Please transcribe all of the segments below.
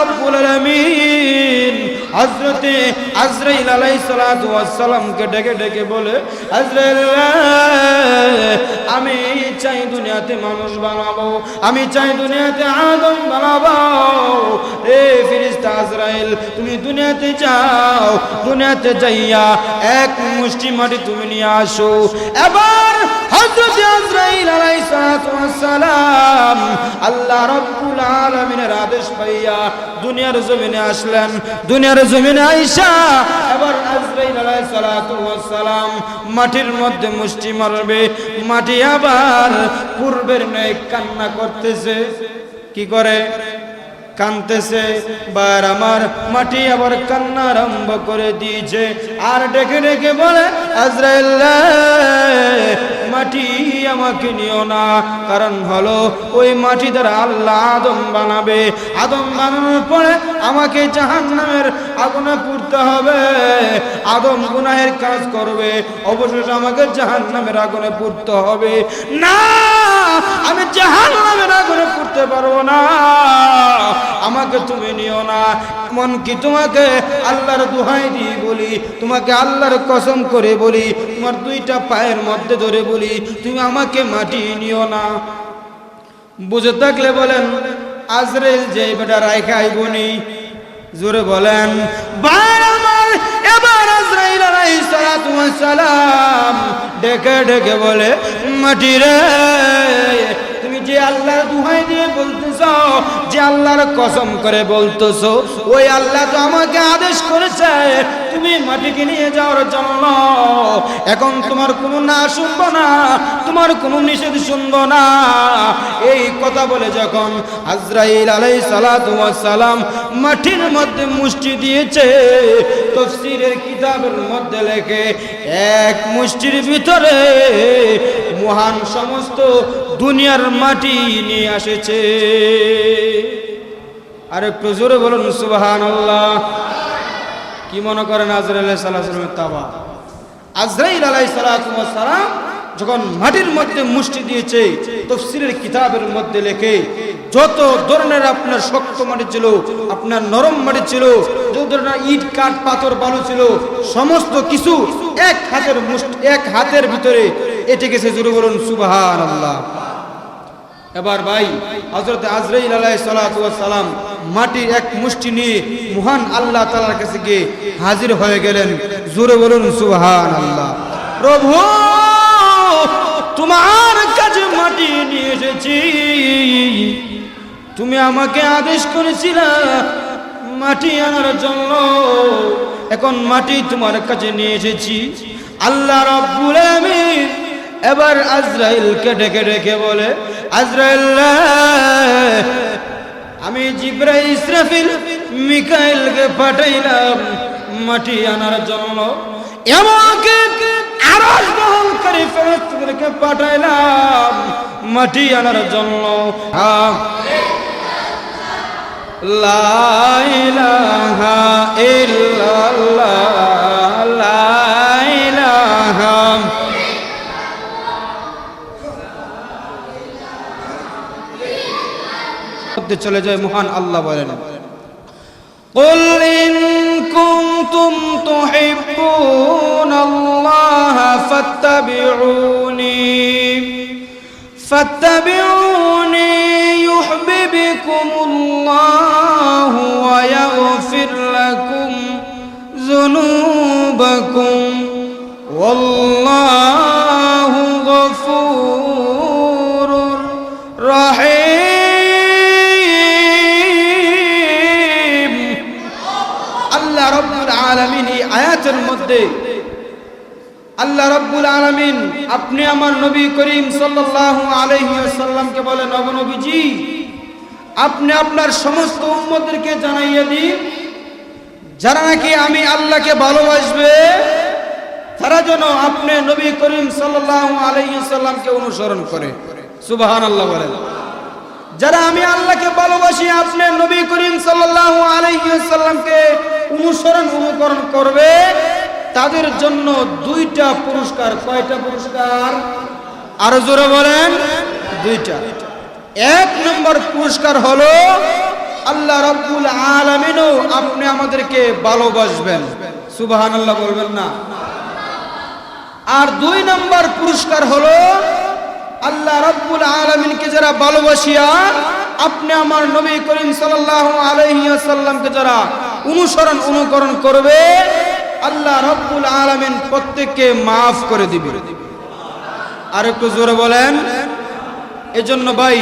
রব্বুল আলামিন। হযরতে আজরাইল ওয়াস ডেকে ডেকে বলে, আজরাইল, আমি চাই দুনিয়াতে মানুষ বানাবো, আমি চাই দুনিয়াতে আদম বানাবো। এ ফিরিস্তা আজরাইল, তুমি দুনিয়াতে যাও, দুনিয়াতে যাইয়া এক মুষ্টি মাটি তুমি নিয়ে আসো। এবার হযরত আজরাইল আলাইহিস সালাতু সালাম আল্লাহ রাব্বুল আলামিনের আদেশ পাইয়া দুনিয়ার জমিনে আসলেন। দুনিয়ার জমিনে আইসা এবার সালাম মাটির মধ্যে মুষ্টি মারবে, মাটি আবার পূর্বের ন্যায় কান্না করতেছে। কি করে? কানতেছে বার আমার মাটি আবার কান্না আরম্ভ করে দিয়েছে। আর ডেকে ডেকে বলে, আজরাইল মাটি আমাকে নিও না। কারণ হলো, ওই মাটি দ্বারা আল্লাহ আদম বানাবে। আদম বানানোর পরে আমাকে জাহান নামের আগুনে পুড়তে হবে। আদম গুনাহের কাজ করবে। অবশেষে আমাকে জাহান নামের আগুনে পুড়তে হবে। না! আমি জাহান নামের আগুনে পড়তে পারব না। আমাকে তুমি নিও না। এমনকি তোমাকে আল্লাহর দোহাই দিয়ে বলি, তোমাকে আল্লাহর কসম করে বলি, তোমার দুইটা পায়ের মধ্যে ধরে বলি, তুমি আমাকে মাটি নিও না। বুঝে থাকলে বলেন আজরেল যে বেটা রাইখা আইবনি জোরে বলেন, বার এবার আজরাইল সালাম ডেকে ডেকে বলে মাটি রে, তুমি যে আল্লাহর দুহাই দিয়ে বলতেছ, যে আল্লাহর কসম করে বলতেছ, ওই আল্লাহ তো আমাকে আদেশ করেছে তুমি মাটিকে নিয়ে যাওয়ার জন্য। এখন তোমার কোনো না শুনব না, তোমার কোনো নিষেধ শুনব না। এই কথা বলে যখন আজরাইল আলাই সালাম মাটির মধ্যে মুষ্টি দিয়েছে, তফসিরের কিতাবের মধ্যে লেখে, এক মুষ্টির ভিতরে মহান সমস্ত দুনিয়ার মাটি নিয়ে আসেছে। আর একটু জোরে বলুন সুবাহান আল্লাহ কি মনে করেন আজরাইল সাল্লামের তাবা আজরাইল আলাই সালাম যখন মাটির মধ্যে মুষ্টি দিয়েছে তফসিরের কিতাবের মধ্যে লেখে, যত ধরনের আপনার শক্ত মাটি ছিল, আপনার নরম মাটি ছিল, যত ধরনের ইট, কাঠ, পাথর, বালু ছিল, সমস্ত কিছু এক হাতের মুষ্টি, এক হাতের ভিতরে এটে গেছে জোরে বলুন সুবাহান আল্লাহ এবার ভাই হজরত আজরাইল আলাই সালাম মাটির এক মুষ্টি নিয়ে মহান আল্লাহ তালার কাছে গিয়ে হাজির হয়ে গেলেন। জোরে বলুন সুহান আল্লাহ প্রভু, তোমার কাছে মাটি নিয়ে এসেছি। তুমি আমাকে আদেশ করেছিলে মাটি আনার জন্য। এখন মাটি তোমার কাছে নিয়ে এসেছি। আল্লাহ রব্বুল আমিন এবার আজরাইলকে ডেকে ডেকে বলে আমি জিব্রাইল, ইসরাফিল, মিকাইলকে পাঠাইলাম মাটি আনার জন্য। এমনকি পাঠাইলাম মাটি আনার জন্য। লা ইলাহা চলে যায় মহান আল্লাহ বলেন قل إن كنتم تحبون الله فاتبعوني فاتبعوني يحببكم الله ويغفر لكم ذنوبكم والله غفور মধ্যে, আল্লাহ রব্বুল আলামিন, আপনি আমার নবী করিম সাল্লাল্লাহু আলাইহি ওয়াসাল্লামকে বলেন নবীজি, আপনি আপনার সমস্ত উম্মতদেরকে জানাইয়া দিন। যারা নাকি আমি আল্লাহকে ভালোবাসবে, তারা যেন আপনি নবী করিম সাল্লাল্লাহু আলাইহি ওয়াসাল্লামকে অনুসরণ করে। সুবহানাল্লাহ বলেন। যারা আমি আল্লাহকে ভালোবাসি, আপনি নবী করিম সাল্লাল্লাহু আলাইহি ওয়াসাল্লামকে অনুসরণ, অনুকরণ করবে। তাদের জন্য দুইটা পুরস্কার। কয়টা পুরস্কার? আরও জোরে বলেন। দুইটা। এক নম্বর পুরস্কার হলো, আল্লাহ রব্বুল আলামিনও আপনি আমাদেরকে ভালোবাসবেন। সুবহানাল্লাহ বলবেন না। আর দুই নম্বর পুরস্কার হলো, আল্লাহ রাব্বুল আলামিনকে যারা ভালোবাসিয়া, আপনি আমার নবী করিম সাল্লাল্লাহু আলাইহি ওয়াসাল্লামকে যারা অনুসরণ অনুকরণ করবে আল্লাহ রাব্বুল আলামিন প্রত্যেককে মাফ করে দিবে। আর একটু জোরে বলেন। এজন্য ভাই,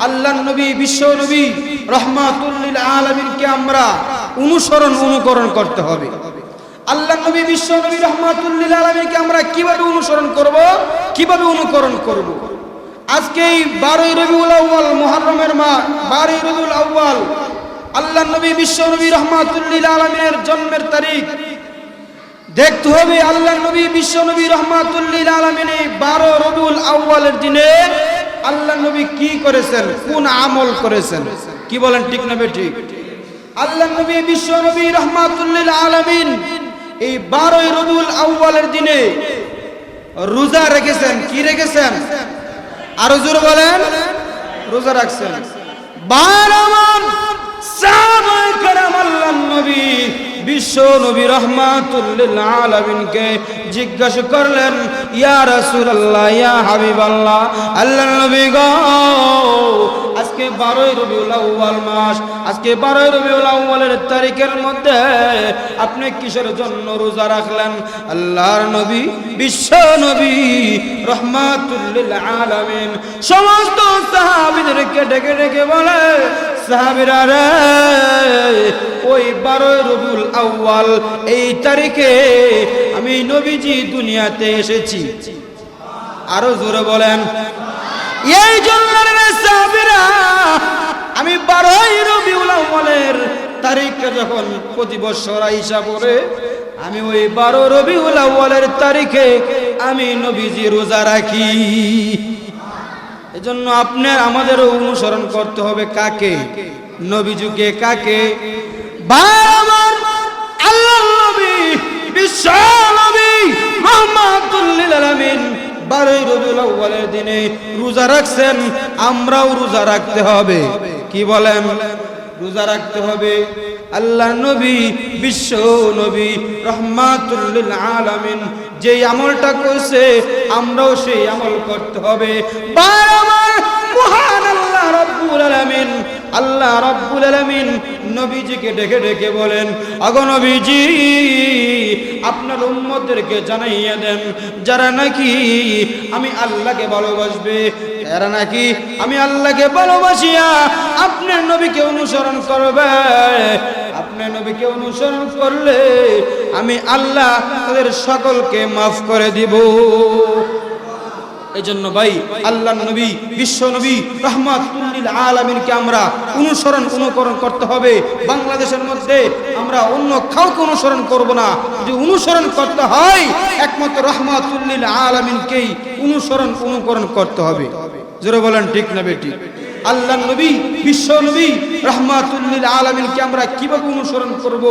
আল্লাহ নবী, বিশ্ব নবী রহমাতুল্লিল আলমিনকে আমরা অনুসরণ, অনুকরণ করতে হবে। আল্লাহ নবী, বিশ্ব নবী রহমাতুল্লিল আলমিনকে আমরা কীভাবে অনুসরণ করব? কীভাবে অনুকরণ করব? আজকে এই বারোই রবিউল আউ্বাল মুহররমের মা বারোই রবিউল আউ্বাল আল্লাহ নবী, বিশ্ব নবী রহমাতুল্লিল আলমিনের জন্মের তারিখ দেখতে হবে আল্লাহ নবী, বিশ্ব নবী রহমাতুল্লিল আলমিনে বারো রবিউল আউ্বালের দিনে আল্লাহ নবী কি করেছেন? কোন আমল করেছেন? কি বলেন ঠিক না ঠিক আল্লাহ নবী, বিশ্ব নবী রহমাতুল্লিল আলমিন এই বারোই রবিউল আউ্বালের দিনে রোজা রেখেছেন। কি রেখেছেন? আরও জোর বলেন। রোজা রাখছেন। বারো নবী বিশ্ব নবী রহমাতুল্লিল আলামিনকে জিজ্ঞাসা করলেন ইয়া রাসূলুল্লাহ ইয়া হাবিবাল্লাহ আল্লাহ নবী গো আজকে 12ই রবিউল আউয়াল মাস। আজকে 12ই রবিউল আউয়ালের তারিখের মধ্যে আপনি কিসের জন্য রোজা রাখলেন? আল্লাহর নবী, বিশ্ব নবী, রহমাতুল্লিল আলামিন। সমস্ত সাহাবীদেরকে ডেকে ডেকে বলে, সাহাবীরা রে, ওই বারোই রবিউল আউয়াল, এই তারিখে আমি নবীজি দুনিয়াতে এসেছি। আরও জোরে বলেন এই জন্য আমি বারোই রবিউল আউয়ালের তারিখে যখন প্রতি বছর আইসা পড়ে, আমি ওই বারো রবিউল আউয়ালের তারিখে আমি নবীজি রোজা রাখি। এজন্য আপনার আমাদেরও অনুসরণ করতে হবে কাকে? নবীজুকে কাকে? আল্লাহ নবী, বিশ্ব নবী রহমাতুল্লিল আলামিন বারোই রবিউল আউ্বালের দিনে রোজা রাখছেন, আমরাও রোজা রাখতে হবে। কি বলেন? রোজা রাখতে হবে। আল্লাহ নবী, বিশ্ব নবী রহমাতুল্লিল আলামিন যেই আমলটা করছে, আমরাও সেই আমল করতে হবে। বার আমার মহান আল্লাহ রব্বুল আলামিন, আল্লাহ রব্বুল আলামিন নবীজিকে ডেকে ডেকে বলেন, আগো নবীজি, আপনার উম্মতদেরকে জানাইয়া দেন, যারা নাকি আমি আল্লাহকে ভালোবাসবে এরা নাকি আমি আল্লাহকে ভালোবাসিয়া আপনার নবীকে অনুসরণ করবে, আপনার নবীকে অনুসরণ করলে আমি আল্লাহ তাদের সকলকে মাফ করে দিব। এই জন্য ভাই, আল্লাহ নবী, বিশ্ব নবী, রহমাতুল্লিল আলমিনকে আমরা অনুসরণ, অনুকরণ করতে হবে। বাংলাদেশের মধ্যে আমরা অন্য কাউকে অনুসরণ করব না। যদি অনুসরণ করতে হয়, একমাত্র রহমাতুল্লিল আলমিনকেই অনুসরণ, অনুকরণ করতে হবে। জোরে বলেন, ঠিক না বেটি আল্লাহ নবী, বিশ্ব নবী, রহমাতুল্লিল আলমিনকে আমরা কীভাবে অনুসরণ করব?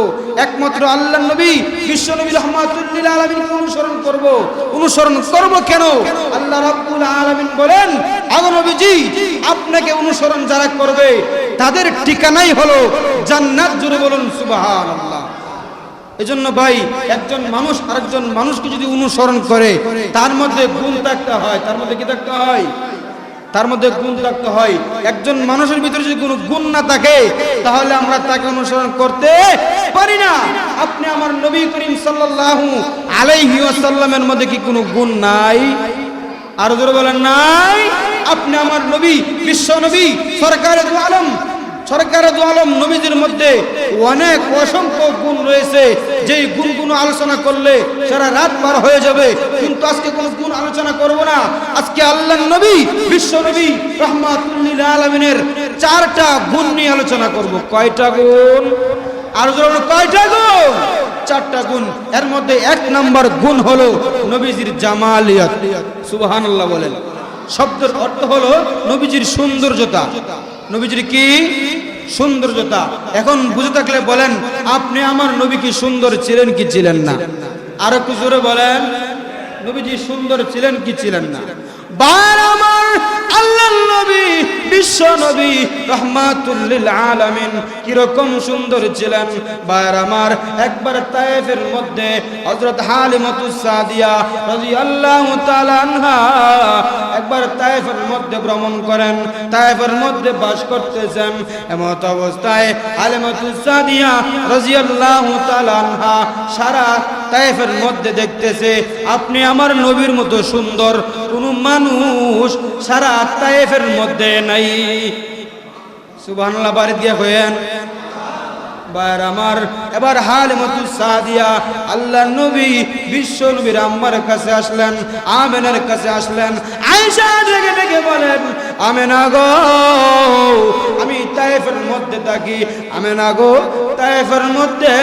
একমাত্র আল্লাহ নবী, বিশ্ব নবী, রহমাতুল্লিল আলমিনকে অনুসরণ করব। অনুসরণ করব কেন? আল্লাহ রাব্বুল আলামিন বলেন আগো নবীজি, আপনাকে অনুসরণ যারা করবে, তাদের ঠিকানাই হলো জান্নাত। জুড়ে বলুন, সুবহানাল্লাহ। এজন্য ভাই, একজন মানুষ আরেকজন মানুষকে যদি অনুসরণ করে, তার মধ্যে গুণ থাকতে হয়, তার মধ্যে কি থাকতে হয়? তার মধ্যে গুণ থাকতে হয়। একজন মানুষের ভিতরে যদি কোনো গুণ না থাকে, তাহলে আমরা তাকে অনুসরণ করতে পারি না। আপনি আমার নবী করিম সাল্লাল্লাহু আলাইহি ওয়াসাল্লামের মধ্যে কি কোনো গুণ নাই? আর জোরে বলেন, নাই। আপনি আমার নবী, বিশ্ব নবী সরকারে দু আলম সরকারে আলম নবীদের মধ্যে অনেক অসংখ্য গুণ রয়েছে। যেই গুণগুলো আলোচনা করলে সারা রাত পার হয়ে যাবে। কিন্তু আজকে কোন গুণ আলোচনা করব না। আজকে আল্লাহ নবী, বিশ্ব নবী রহমাতুল্লিল আলমিনের চারটা গুণ নিয়ে আলোচনা করব। কয়টা গুণ? আর কয়টা গুণ? চারটা গুণ। এর মধ্যে এক নাম্বার গুণ হলো নবীজির জামালিয়াত। সুবহানাল্লাহ বলেন। শব্দের অর্থ হলো নবীজির সৌন্দর্যতা। নবীজির কি সৌন্দর্যতা? এখন বুঝে থাকলে বলেন, আপনি আমার নবী কি সুন্দর ছিলেন কি ছিলেন না? আর একটু জোরে বলেন, নবীজি সুন্দর ছিলেন কি ছিলেন না? বার আমার আল্লাহ নবী, বিশ্ব নবী, রহমাতুল্লিল আলামিন। কীরকম সুন্দর ছিলেন। বায়ার আমার, একবার তায়েফের মধ্যে হযরত হালিমাতুস সাদিয়া রাদিয়াল্লাহু তাআলা আনহা একবার তায়েফের মধ্যে ভ্রমণ করেন। তায়েফের মধ্যে বাস করতেছেন। এমত অবস্থায় হালিমাতুস সাদিয়া রাদিয়াল্লাহু তাআলা আনহা সারা তায়েফের মধ্যে দেখতেছে, আপনি আমার নবীর মতো সুন্দর। কোন মানুষ সারা তায়েফের মধ্যে নাই। সুবহানাল্লাহ, বাড়ি দিয়ে কয়েন বার আমার, এবার হাল মতু সাদিয়া আল্লাহ নবী, বিশ্ব নবীর আম্মার কাছে আসলেন, আমেনের কাছে আসলেন আয়েশা বলেন আমেনা গো, আমি তায়েফের মধ্যে থাকি। আমেনা গো, তায়েফের মধ্যে,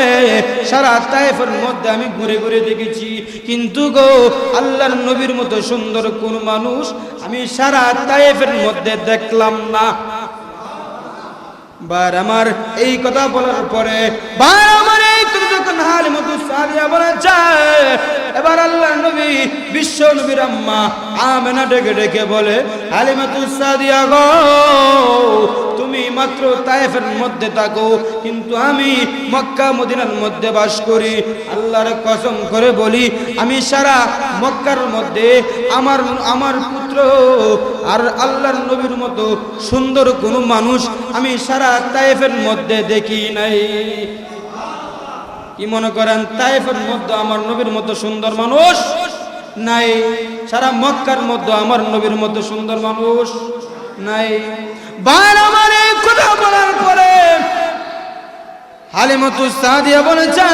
সারা তায়েফের মধ্যে আমি ঘুরে ঘুরে দেখেছি। কিন্তু গো, আল্লাহর নবীর মতো সুন্দর কোন মানুষ আমি সারা তায়েফের মধ্যে দেখলাম না। বার আমার এই কথা বলার পরে, বার আমার এই কথা যখন হাল মধু সারিয়া বলা যায় এবার আল্লাহ নবী, বিশ্ব নবীর আম্মা আমেনা ডেকে ডেকে বলে হালিমাতু গো, তুমি মাত্র তায়েফের মধ্যে থাকো, কিন্তু আমি মক্কা মদিনার মধ্যে বাস করি। আল্লাহর কসম করে বলি, আমি সারা মক্কার মধ্যে আমার আমার পুত্র আর আল্লাহর নবীর মতো সুন্দর কোনো মানুষ আমি সারা তায়েফের মধ্যে দেখি নাই। কি মনে করেন তায়েফের মধ্যে আমার নবীর মতো সুন্দর মানুষ? নাই। সারা মক্কার মধ্যে আমার নবীর মতো সুন্দর মানুষ? নাই। বার আমার এই কথা বলার পরে হালিমতু সাদিয়া বলেছে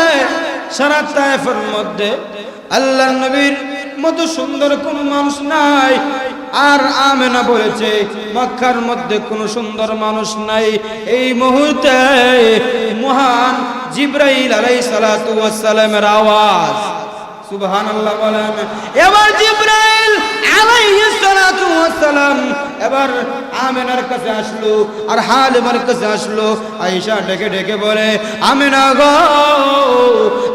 সারা তায়েফের মধ্যে আল্লাহ নবীর মতো সুন্দর কোন মানুষ নাই। আর আমেনা বলেছে, মক্কার মধ্যে কোনো সুন্দর মানুষ নাই। এই মুহূর্তে মহান জিব্রাইল ওয়াস সালামের আওয়াজ। সুবহানাল্লাহ বলেন। এবার জিব্রাইল আলাইহিস সালাতু ওয়াস সালাম এবার আমেনার কাছে আসলো আর হালিমার কাছে আসলো। আয়েশা ডেকে ডেকে বলে, আমেনা গো,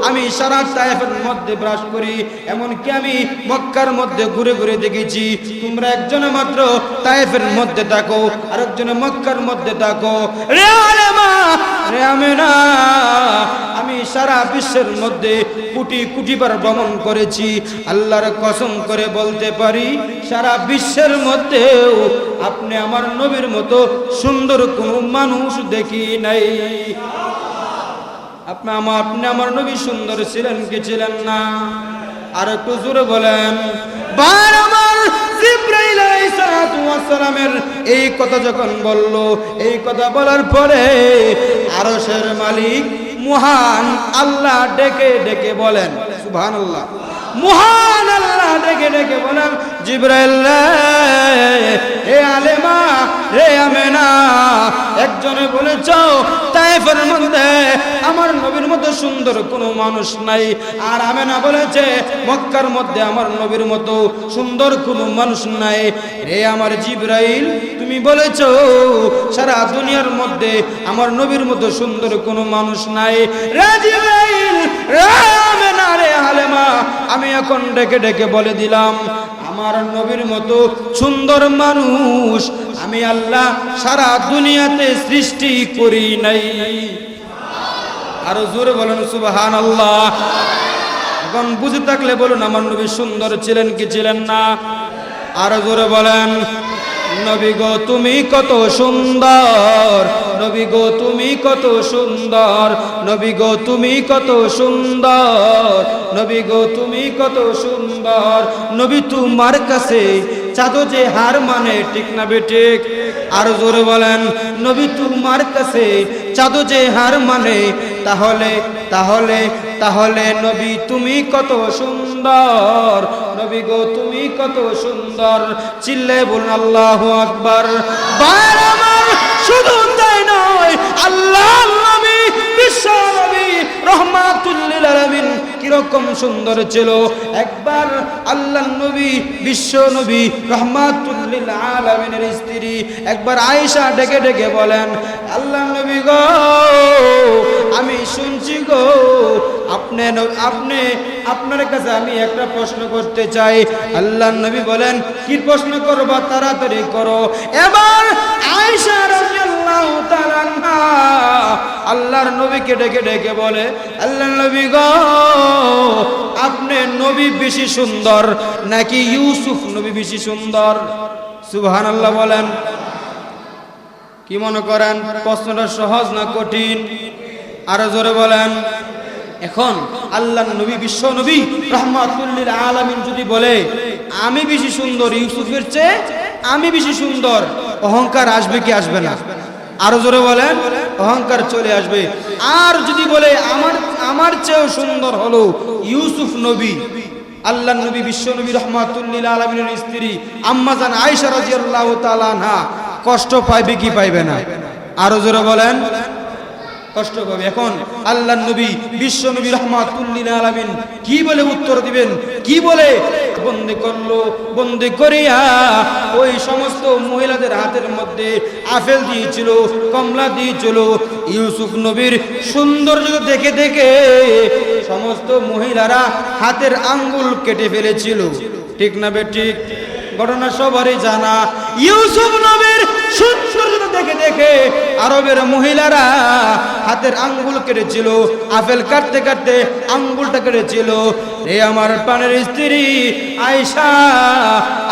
আমি সারা তায়েফের মধ্যে বাস করি, এমনকি আমি মক্কার মধ্যে ঘুরে ঘুরে দেখেছি। তোমরা একজনে মাত্র তায়েফের মধ্যে থাকো আর একজনে মক্কার মধ্যে থাকো। রে আলেমা রে আমেনা, আমি সারা বিশ্বের মধ্যে কোটি কোটি বার ভ্রমণ করেছি। আল্লাহর কসম করে বলতে পারি, সারা বিশ্বের মধ্যেও আপনি আমার নবীর মতো সুন্দর কোন মানুষ দেখি নাই। আপনি আমার আপনি আমার নবী সুন্দর ছিলেন কি ছিলেন না? আর একটু জোরে বলেন বার আমার জিব্রাইল আলাইহিস সালাতু ওয়াস সালামের এই কথা যখন বলল, এই কথা বলার পরে আরসের মালিক মহান আল্লাহ ডেকে ডেকে বলেন, সুবহানাল্লাহ। মহান আল্লাহ ডেকে ডেকে বলেন জিব্রাইল রে, হে আলেমা রে আমেনা একজনে বলেছ তাইফের মধ্যে আমার নবীর মতো সুন্দর কোনো মানুষ নাই। আর আমেনা বলেছে মক্কার মধ্যে আমার নবীর মতো সুন্দর কোনো মানুষ নাই। রে আমার জিব্রাইল তুমি বলেছ সারা দুনিয়ার মধ্যে আমার নবীর মতো সুন্দর কোনো মানুষ নাই। রে জিব্রাইল রে আমেনা রে হালেমা আমি এখন ডেকে ডেকে বলে দিলাম আমার নবীর মতো সুন্দর মানুষ আমি আল্লাহ সারা দুনিয়াতে সৃষ্টি করি নাই। আরও জোরে বলেন সুবহান আল্লাহ এখন বুঝে থাকলে বলুন, আমার নবী সুন্দর ছিলেন কি ছিলেন না? আরও জোরে বলেন। নবী গো, তুমি কত সুন্দর। নবী গো, তুমি কত সুন্দর। নবী গো, তুমি কত সুন্দর। নবী গো, তুমি কত সুন্দর। নবী তোমার কাছে চাঁদো যে হার মানে ঠিক না বেঠিক আর জোরে বলেন, নবী তোমার কাছে চাঁদো যে হার মানে তাহলে তাহলে তাহলে নবী তুমি কত সুন্দর, নবী গো তুমি কত সুন্দর, চিল্লে বলুন আল্লাহ আকবার। বার আমার শুধু নয় আল্লাহ নবী বিশ্ব নবী রহমাতুল্লিল কীরকম সুন্দর ছিল। একবার আল্লাহ নবী বিশ্ব নবী রহমাতুল্লিল আলামিনের স্ত্রী একবার আয়েশা ডেকে ডেকে বলেন, আল্লাহ নবী গো, আমি শুনছি গো, আপনি আপনি আপনি, আপনার কাছে আমি একটা প্রশ্ন করতে চাই। আল্লাহ নবী বলেন, কি প্রশ্ন করব তাড়াতাড়ি করো। এবার আয়েশা রাদিয়াল্লাহু তাআলা আল্লাহর নবীকে ডেকে ডেকে বলে আল্লাহ নবী গো, আপনি নবী বেশি সুন্দর নাকি ইউসুফ নবী বেশি সুন্দর? সুবহানাল্লাহ বলেন, কি মনে করেন, প্রশ্নটা সহজ না কঠিন? আরও জোরে বলেন, এখন আল্লাহ নবী বিশ্ব নবী, রহমাতুল্লিল আলামিন যদি বলে, আমি বেশি সুন্দর ইউসুফের চেয়ে আমি বেশি সুন্দর, অহংকার আসবে কি আসবে না? আরও জোরে বলেন, অহংকার চলে আসবে। আর যদি বলে, আমার আমার চেয়েও সুন্দর হলো ইউসুফ নবী, আল্লাহ নবী, বিশ্ব নবী, রহমাতুল্লিল আলমিনের স্ত্রী আম্মাজান আয়সা রাজিয়াল্লাহ তালা না কষ্ট পাইবে কি পাইবে না? আরও জোরে বলেন কষ্ট পাবে। এখন আল্লাহ নবী, বিশ্ব নবী রহমাতুল্লিল আলামিন কি বলে উত্তর দিবেন? কি বলে? বন্দি করল, বন্দি করিয়া ওই সমস্ত মহিলাদের হাতের মধ্যে আপেল দিয়েছিল, কমলা দিয়েছিল। ইউসুফ নবীর সৌন্দর্য দেখে দেখে সমস্ত মহিলারা হাতের আঙ্গুল কেটে ফেলেছিল। ঠিক না বে ঠিক? ঘটনা সবারই জানা। ইউসুফ নবীর দেখে আরবের মহিলারা হাতের আঙ্গুল কেটেছিল, আপেল কাটতে কাটতে আঙ্গুলটা কেটেছিল। রে আমার প্রাণের স্ত্রী আয়সা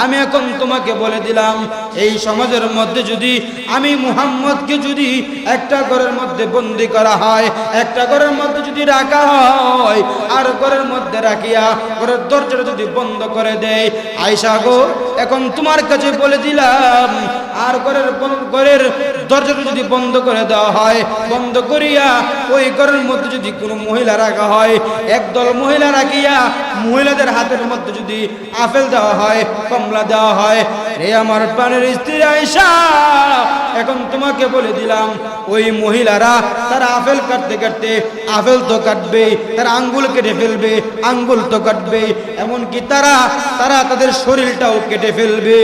আমি এখন তোমাকে বলে দিলাম, এই সমাজের মধ্যে যদি আমি মুহাম্মদকে যদি একটা ঘরের মধ্যে বন্দি করা হয়, একটা ঘরের মধ্যে যদি রাখা হয়, আর ঘরের মধ্যে রাখিয়া ঘরের দরজাটা যদি বন্ধ করে দেয় আয়সা গো, এখন তোমার কাছে বলে দিলাম আর ঘরের ঘরের দরজাটা যদি বন্ধ করে দেওয়া হয়, বন্ধ করিয়া ওই ঘরের মধ্যে যদি কোনো মহিলা রাখা হয়, একদল মহিলা রাখিয়া মহিলাদের হাতের মধ্যে যদি আপেল দেওয়া হয়, কমলা দেওয়া হয়, রে আমার প্রাণের স্ত্রী আয়সা এখন তোমাকে বলে দিলাম, ওই মহিলারা তারা আপেল কাটতে কাটতে আপেল তো কাটবে, তারা আঙ্গুল কেটে ফেলবে, আঙ্গুল তো কাটবে, এমনকি তারা তারা তাদের শরীরটাও কেটে ফেলবে।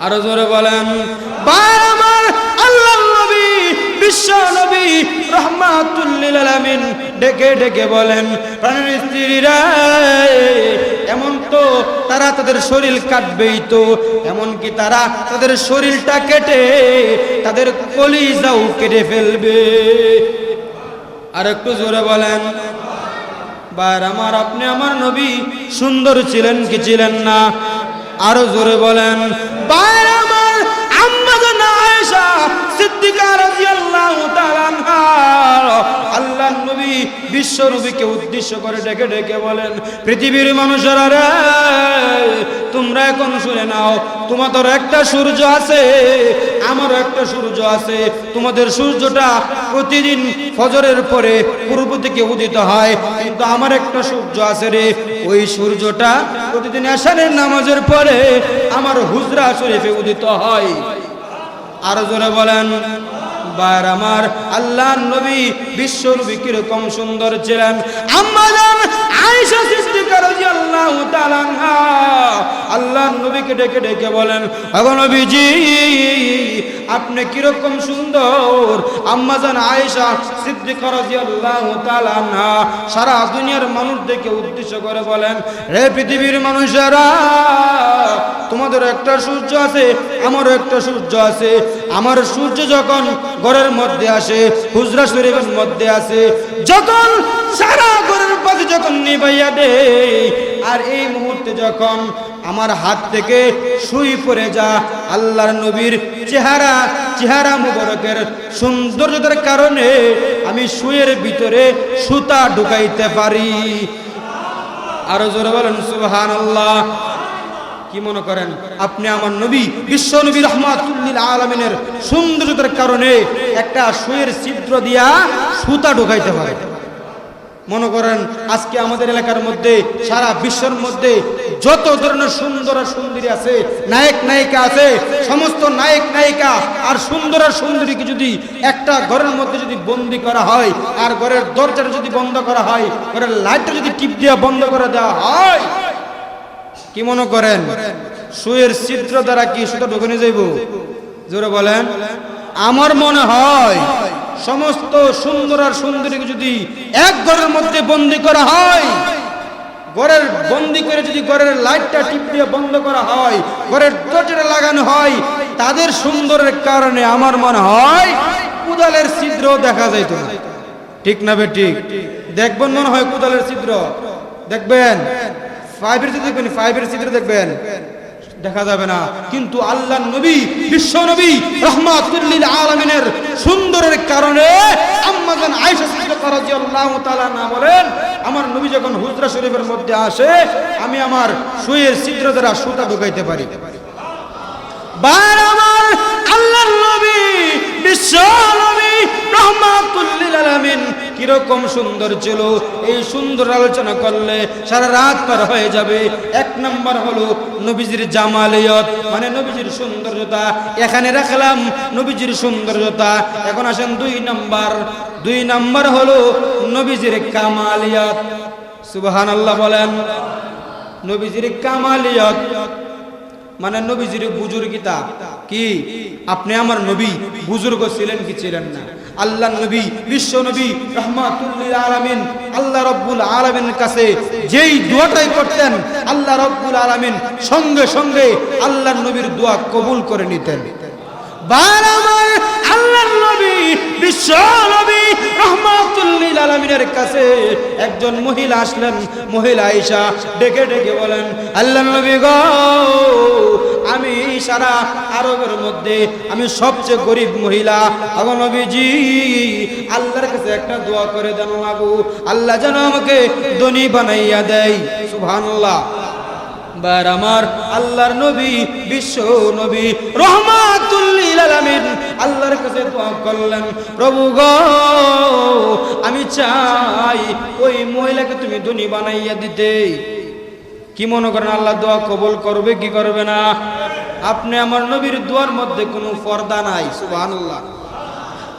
আরও জোরে বলেন নবী নবী ডেকে ডেকে বলেন এমন তো তারা তাদের শরীর কাটবেই তো, এমন কি তারা তাদের শরীরটা কেটে তাদের কেটে ফেলবে? আর একটু জোরে বলেন বার আমার, আপনি আমার নবী, সুন্দর ছিলেন কি ছিলেন না? আরও জোরে বলেন বার আল্লাহ নবী বিশ্ব নবীকে উদ্দেশ্য করে ডেকে ডেকে বলেন, পৃথিবীর মানুষেরা রে, তোমরা এখন শুনে নাও, তোমাদের একটা সূর্য আছে আমারও একটা সূর্য আছে, তোমাদের সূর্যটা প্রতিদিন ফজরের পরে পূর্ব থেকে উদিত হয়, কিন্তু আমার একটা সূর্য আছে রে, ওই সূর্যটা প্রতিদিন আসানের নামাজের পরে আমার হুজরা শরীফে উদিত হয়। আরও জোরে বলেন বার আমার আল্লাহ নবী বিশ্ব কীরকম সুন্দর ছিলেন। আম্মা নবীকে ডেকে ডেকে বলেন আগো নবীজি, আপনি কীরকম সুন্দর? আম্মা জান আয়েশা সিদ্দিকা রাদিয়াল্লাহু তাআলা আনহা সারা দুনিয়ার মানুষদেরকে উদ্দেশ্য করে বলেন রে পৃথিবীর মানুষেরা, তোমাদের একটা সূর্য আছে, আমারও একটা সূর্য আছে। আমার সূর্য যখন ঘরের মধ্যে আসে, হুজরা শরীফের মধ্যে আসে, যখন সারা ঘরের পাশে যখন নিবাইয়া দে আর এই মুহূর্তে যখন আমার হাত থেকে সুই পড়ে যা। আল্লাহর নবীর চেহারা চেহারা মুবারকের সৌন্দর্যতার কারণে আমি সুয়ের ভিতরে সুতা ঢুকাইতে পারি। আরও জোরে বলেন সুবহান আল্লাহ কি মনে করেন? আপনি আমার নবী, বিশ্ব নবী রহমাতুল্লিল আলমিনের সৌন্দর্যতার কারণে একটা সুয়ের ছিদ্র দিয়া সুতা ঢুকাইতে পারে মনে করেন, আজকে আমাদের এলাকার মধ্যে, সারা বিশ্বের মধ্যে যত ধরনের সুন্দর আর সুন্দরী আছে, নায়ক, নায়িকা আছে, সমস্ত নায়ক, নায়িকা আর সুন্দর আর সুন্দরীকে যদি একটা ঘরের মধ্যে যদি বন্দি করা হয়, আর ঘরের দরজাটা যদি বন্ধ করা হয়, ঘরের লাইটটা যদি টিপ দিয়ে বন্ধ করে দেওয়া হয়, কি মনে করেন? সুয়ের চিত্র দ্বারা কি সেটা ঢুকে নিয়ে যাইব? জোরে বলেন। আমার মনে হয় সমস্ত সুন্দর আর সুন্দরীকে যদি এক ঘরের মধ্যে বন্দি করা হয় ঘরের বন্দি করে যদি ঘরের লাইটটা টিপ দিয়ে বন্ধ করা হয় ঘরের দরজাটা লাগানো হয় তাদের সুন্দরের কারণে আমার মনে হয় কুদালের ছিদ্র দেখা যাইতো ঠিক না ঠিক? দেখবেন মনে হয় কুদালের ছিদ্র? দেখবেন? ফাইভের চিত্র দেখবেন ফাইভের চিত্র দেখবেন? দেখা যাবে না। কিন্তু আল্লাহ নবী, বিশ্ব নবী রহমাতুল্লিল আলমিনের সুন্দরের কারণে আম্মাজান আয়েশা সিদ্দিকা রাদিয়াল্লাহু তাআলা না বলেন, আমার নবী যখন হুজরা শরীফের মধ্যে আসে, আমি আমার শুয়ে ছিদ্র দ্বারা সুতা ঢুকাইতে পারি। বার আমার আল্লাহর নবী বিশ্ব নবী রহমাতুল্লিল কীরকম সুন্দর ছিল। এই সুন্দর আলোচনা করলে সারা রাত পার হয়ে যাবে। এক নাম্বার হলো নবীজির জামালিয়ত মানে নবীজির সৌন্দর্যতা। এখানে রাখলাম নবীজির সৌন্দর্যতা। এখন আসেন দুই নাম্বার। দুই নাম্বার হলো নবীজির কামালিয়ত। সুবহানাল্লাহ বলেন, নবীজির কামালিয়ত মানে নবীজির বুজুর্গিতা কি? আপনি আমার নবী। বুজুর্গ ছিলেন কি ছিলেন না? আল্লাহ নবী, বিশ্ব নবী, রহমাতুল্লিল আলামিন, আল্লাহ রব্বুল আলামিনের কাছে যেই দোয়াটাই করতেন, আল্লাহ রব্বুল আলামিন সঙ্গে সঙ্গে আল্লাহ নবীর দোয়া কবুল করে নিতেন। বার আমার আল্লাহর নবী, বিশ্ব নবী, রহমাতুল্লিল কাছে একজন মহিলা আসলেন। মহিলা আয়েশা ডেকে ডেকে বলেন, আল্লাহ নবী গো, আমি সারা আরবের মধ্যে আমি সবচেয়ে গরিব মহিলা। আগো নবীজি, আল্লাহর কাছে একটা দোয়া করে দেন লাগু আল্লাহ যেন আমাকে ধনী বানাইয়া দেয়। সুবহানাল্লাহ। আমার আল্লাহর নবী, বিশ্ব নবী রহমাতুল্লিল আল্লাহর কাছে দোয়া করলেন, প্রভু গো, আমি চাই ওই মহিলাকে তুমি ধনী বানাইয়া দিতে। কি মনে করেন আল্লাহ দোয়া কবুল করবে, কি করবে না? আপনি আমার নবীর দোয়ার মধ্যে কোনো পর্দা নাই সুবহানাল্লাহ।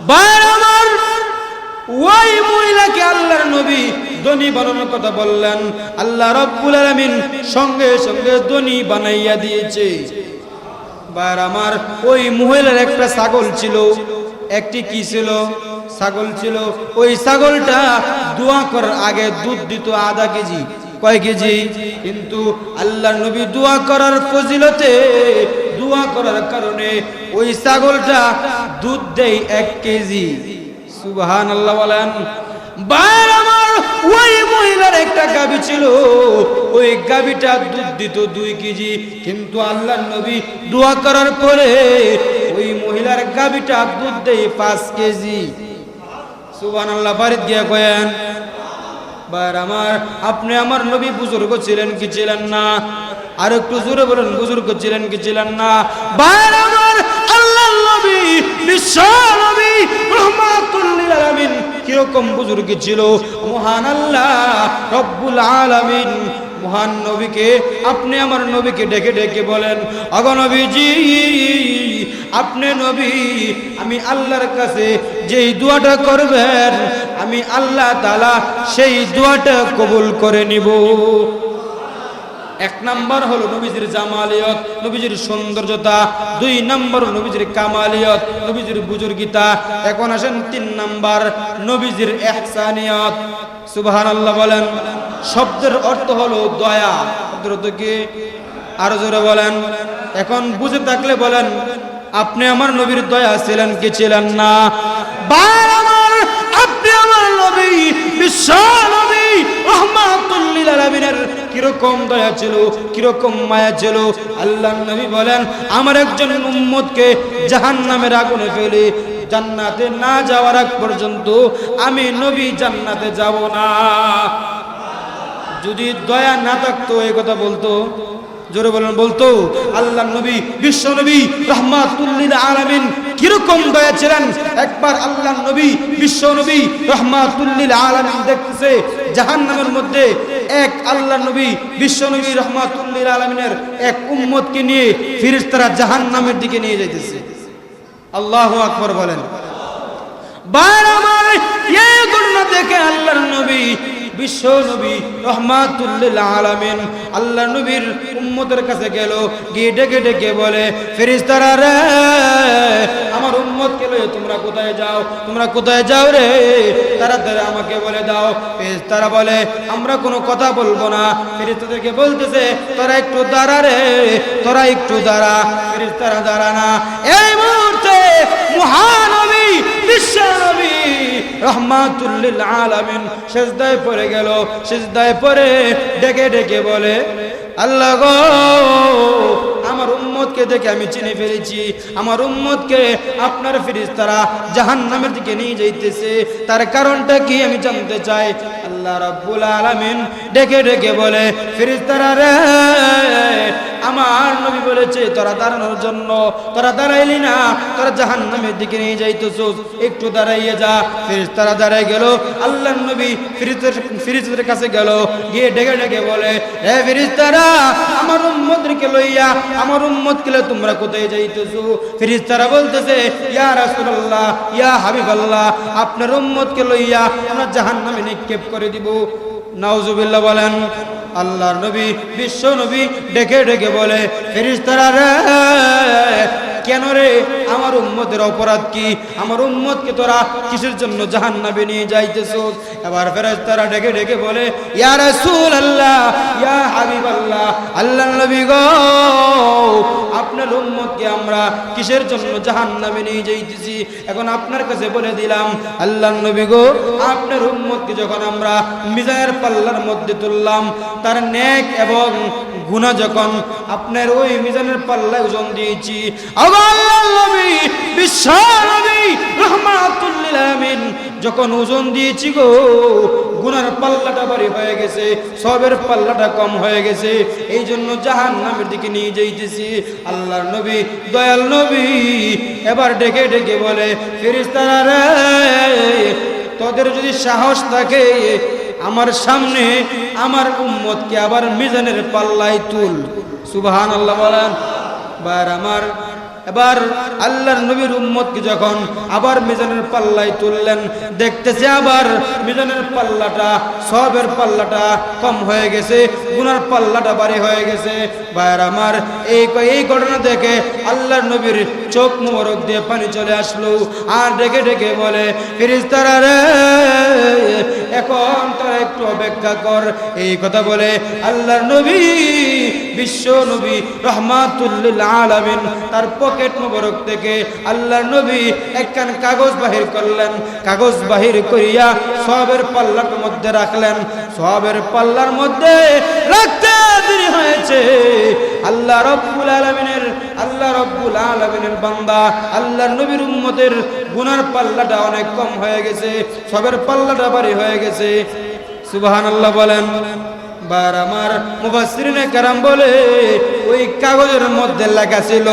বার আমার ওই মহিলাকে আল্লাহর নবী ধনী বানানোর কথা বললেন। আল্লাহ রব্বুল আলামিন সঙ্গে সঙ্গে ধনী বানাইয়া দিয়েছে। বার আমার ওই মহিলার একটা ছাগল ছিল। একটি কি ছিল? ছাগল ছিল। ওই ছাগলটা দোয়া করার আগে দুধ দিত আধা কেজি। কয় কেজি? কিন্তু আল্লাহ নবী দোয়া করার ফজিলতে, দোয়া করার কারণে ওই ছাগলটা দুধ দেয় এক কেজি। সুবহান আল্লাহ বলেন বার আমার ওই মহিলার একটা গাবি ছিল। ওই গাবিটা দুধ দিত দুই কেজি। কিন্তু আল্লাহ নবী দোয়া করার পরে ওই মহিলার গাবিটা দুধ দেয় পাঁচ কেজি। সুবহান আল্লাহ বাড়িতে গিয়া কয়েন বার আমার। আপনি আমার নবী বুজুর্গ ছিলেন কি ছিলেন না? আর একটু জোরে বলেন, বুজুর্গ ছিলেন কি ছিলেন না? বার আমার আল্লাহ নবী, বিশ্ব নবী রহমাতুল্লিল কীরকম বুজুর্গ ছিল? মহান আল্লাহ, রব্বুল আলামিন মহান নবীকে, আপনি আমার নবীকে ডেকে ডেকে বলেন অগনবীজি আপনি নবী, আমি আল্লাহর কাছে যেই দোয়াটা করবেন, আমি আল্লাহ তালা সেই দোয়াটা কবুল করে নিব। এক নাম্বার হলো নবীজির জামালিয়ত, নবীজির সৌন্দর্যতা। দুই নাম্বার নবীজির কামালিয়ত, নবীজির বুজুর্গিতা। এখন আসেন তিন নাম্বার, নবীজির এহসানিয়ত। সুবহানাল্লাহ বলেন শব্দের অর্থ হলো দয়া। কি? আরও জোরে বলেন। এখন বুঝে থাকলে বলেন, আপনি আমার নবীর দয়া ছিলেন কি ছিলেন না? আপনি আমার নবী বিশ্ব কীরকম দয়া ছিল, কীরকম মায়া ছিল। আল্লাহ নবী বলেন, আমার একজন উম্মতকে জাহান্নামের আগুনে ফেলে জান্নাতে না যাওয়ার আগ পর্যন্ত আমি নবী জান্নাতে যাব না। যদি দয়া না থাকতো, এই কথা বলতো, জোরে বলেন, বলতো, আল্লাহ নবী, বিশ্ব নবী, রহমাতুল্লিল আলামিন কীরকম দয়া ছিলেন? একবার আল্লাহ নবী, বিশ্ব নবী, রহমাতুল্লিল আলামিন দেখতেছে, জাহান্নামের মধ্যে এক আল্লাহ নবী, বিশ্ব নবী, রহমাতুল্লিল আলামিনের এক উম্মতকে নিয়ে ফিরিস্তারা জাহান্নামের দিকে নিয়ে যাইতেছে। আল্লাহু আকবার বলেন। বার আমার এই ঘটনা দেখে আল্লাহর নবী বিশ্ব নবী রহমাতুল্লিল আল্লাহ নবীর উম্মতের কাছে গেল, গিয়ে ডেকে ডেকে বলে রে, আমার উম্মত তোমরা কোথায় যাও? তোমরা কোথায় যাও রে? আমাকে বলে দাও। বলে, আমরা কোনো কথা বলব না। ফেরেশতাদেরকে বলতেছে, তোরা একটু দাঁড়া রে, তোরা একটু দাঁড়া। ফেরেশতারা দাঁড়া না। এই মুহূর্তে মহানবী বিশ্বনবী, রহমাতুল্লিল আলামিন সেজদায় পড়ে গেল, সেজদায় পড়ে ডেকে ডেকে বলে, আল্লাহ গো, আমার উম্মতকে দেখে আমি চিনে ফেলেছি, আমার উম্মতকে আপনার ফিরিস্তারা জাহান নামের দিকে নিয়ে যাইতেছে, তার কারণটা কি আমি জানতে চাই? আল্লাহ রাব্বুল আলামিন ডেকে ডেকে বলে ফিরিস্তারা রে আমার নবী বলেছে, তোরা দাঁড়ানোর জন্য, তোরা দাঁড়াইলি না, তোরা জাহান নামের দিকে নিয়ে যাইতেছ, একটু দাঁড়াইয়ে যা। ফিরিস্তারা দাঁড়াই গেল আল্লাহ নবী ফিরিস্তার ফিরিজের কাছে গেল, গিয়ে ডেকে ডেকে বলে হে ফিরিস্তারা আমার উম্মতকে লইয়া, আমার উম্মতকে কেলে তোমরা কোথায় যাইতেছো? তারা বলতেছে, ইয়া রাসূলুল্লাহ, ইয়া হাবিবাল্লাহ, আপনার উম্মতকে লইয়া আমরা জাহান্নামে নিক্ষেপ করে দিব। নাউজুবিল্লাহ বলেন আল্লাহর নবী বিশ্ব নবী ডেকে ডেকে বলে ফেরিস্তারা রে কেন রে? আমার উম্মতের অপরাধ কি? আমার উম্মতকে তোরা কিসের জন্য জাহান্নামে নিয়ে যাইতেছ এবার ফেরেশতারা ডেকে ডেকে বলে, ইয়া রাসূলুল্লাহ, ইয়া হাবিবাল্লাহ আল্লাহর নবী গো, আপনার উম্মতকে আমরা কিসের জন্য জাহান্নামে নিয়ে যাইতেছি? এখন আপনার কাছে বলে দিলাম আল্লাহর নবী গো, আপনার উম্মতকে যখন আমরা মিজায়ের পাল্লার মধ্যে তুললাম, তার নেক এবং গুণা যখন আপনার ওই মিজানের পাল্লায় ওজন দিয়েছি। যখন ওজন দিয়েছি গো, গুনার পাল্লাটা বাড়ি হয়ে গেছে, সবের পাল্লাটা কম হয়ে গেছে এই জন্য জাহান নামের দিকে নিয়ে যাইতেছি। আল্লাহর নবী, দয়াল নবী, এবার ডেকে ডেকে বলে ফেরিস্তারা রে, তোদের যদি সাহস থাকে আমার সামনে আমার উম্মতকে আবার মিজানের পাল্লায় তুল। সুবাহান আল্লাহ বলেন বার আমার এবার আল্লাহর নবীর উম্মতকে যখন আবার মিজানের পাল্লায় তুললেন, দেখতেছে আবার মিজানের পাল্লাটা, সবের পাল্লাটা কম হয়ে গেছে, গুনার পাল্লাটা বাড়ি হয়ে গেছে। ভাইয়ের আমার, এই এই ঘটনা দেখে আল্লাহর নবীর চোখ মোবারক দিয়ে পানি চলে আসলো। আর ডেকে ডেকে বলে ফিরিস্তারা রে, এখন তোরা একটু অপেক্ষা কর। এই কথা বলে আল্লাহর নবী, বিশ্ব নবী রহমাতুল্লিল আলামিন তার পকেট মোবারক থেকে আল্লাহর নবী একখান কাগজ বাহির করলেন। কাগজ বাহির করিয়া সবের পাল্লার মধ্যে রাখলেন। সবের পাল্লার মধ্যে রাখতে দেরি হয়েছে। আল্লাহ রব্বুল আলামিনের, আল্লাহ রব্বুল আলামিনের বান্দা, আল্লাহর নবীর উম্মতের গুনার পাল্লাটা অনেক কম হয়ে গেছে। সবের পাল্লাটা বাড়ি হয়ে গেছে। সুবহানাল্লাহ বলেন। বার আমার মুফাসসিরিনে কারাম বলে, ওই কাগজের মধ্যে লেখা ছিল